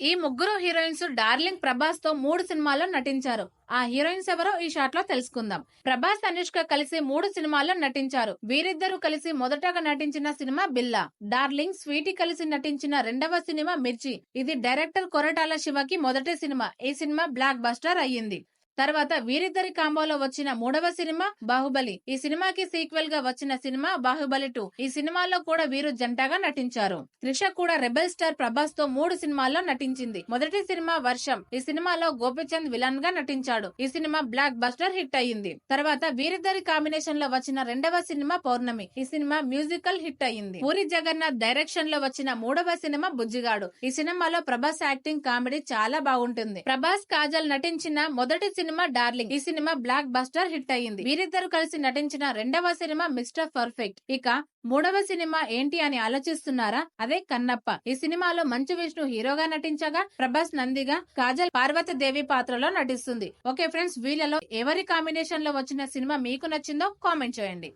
ఈ ముగ్గురు heroines darling ప్రభాస్తో మూడు సినిమాల్లో నటించారు. ఆ హీరోయిన్స్ ఎవరో ఈ షాట్లో తెలుసుకుందాం. ప్రభాస్ అనుష్క కలిసి మూడు సినిమాల్లో నటించారు. వీరిద్దరూ కలిసి మొదటగా నటించిన సినిమా బిల్లా. డార్లింగ్ స్వీటీ కలిసి నటించిన రెండవ సినిమా మిర్చి. ఇది డైరెక్టర్ కొరటాల శివకి మొదటి సినిమా. ఈ సినిమా బ్లాక్ బస్టర్ అయ్యింది. తర్వాత వీరిద్దరి కాంబోలో వచ్చిన మూడవ సినిమా బాహుబలి. ఈ సినిమాకి సీక్వెల్గా వచ్చిన సినిమా బాహుబలి టూ ఈ సినిమాలో కూడా వీరు జంటగా నటించారు. త్రిష కూడా రెబెల్ స్టార్ ప్రభాస్తో మూడు సినిమాల్లో నటించింది. మొదటి సినిమా వర్షం. ఈ సినిమాలో గోపిచంద్ విలన్గా నటించాడు. ఈ సినిమా బ్లాక్ బస్టర్ హిట్ అయ్యింది. తర్వాత వీరిద్దరి కాంబినేషన్లో వచ్చిన రెండవ సినిమా పౌర్ణమి. ఈ సినిమా మ్యూజికల్ హిట్ అయ్యింది. పూరి జగన్నాథ్ డైరెక్షన్లో వచ్చిన మూడవ సినిమా బుజ్జిగాడు. ఈ సినిమాలో ప్రభాస్ యాక్టింగ్ కామెడీ చాలా బాగుంటుంది. ప్రభాస్ కాజల్ నటించిన మొదటి సినిమా డార్లింగ్. ఈ సినిమా బ్లాక్ బస్టర్ హిట్ అయ్యింది. వీరిద్దరు కలిసి నటించిన రెండవ సినిమా మిస్టర్ పర్ఫెక్ట్. ఇక మూడవ సినిమా ఏంటి అని ఆలోచిస్తున్నారా? అదే కన్నప్ప. ఈ సినిమాలో మంచు విష్ణు హీరోగా నటించగా ప్రభాస్ నందిగా కాజల్ పార్వతీదేవి పాత్రలో నటిస్తుంది. ఓకే ఫ్రెండ్స్ వీళ్ళలో ఎవరి కాంబినేషన్లో వచ్చిన సినిమా మీకు నచ్చిందో కామెంట్ చేయండి.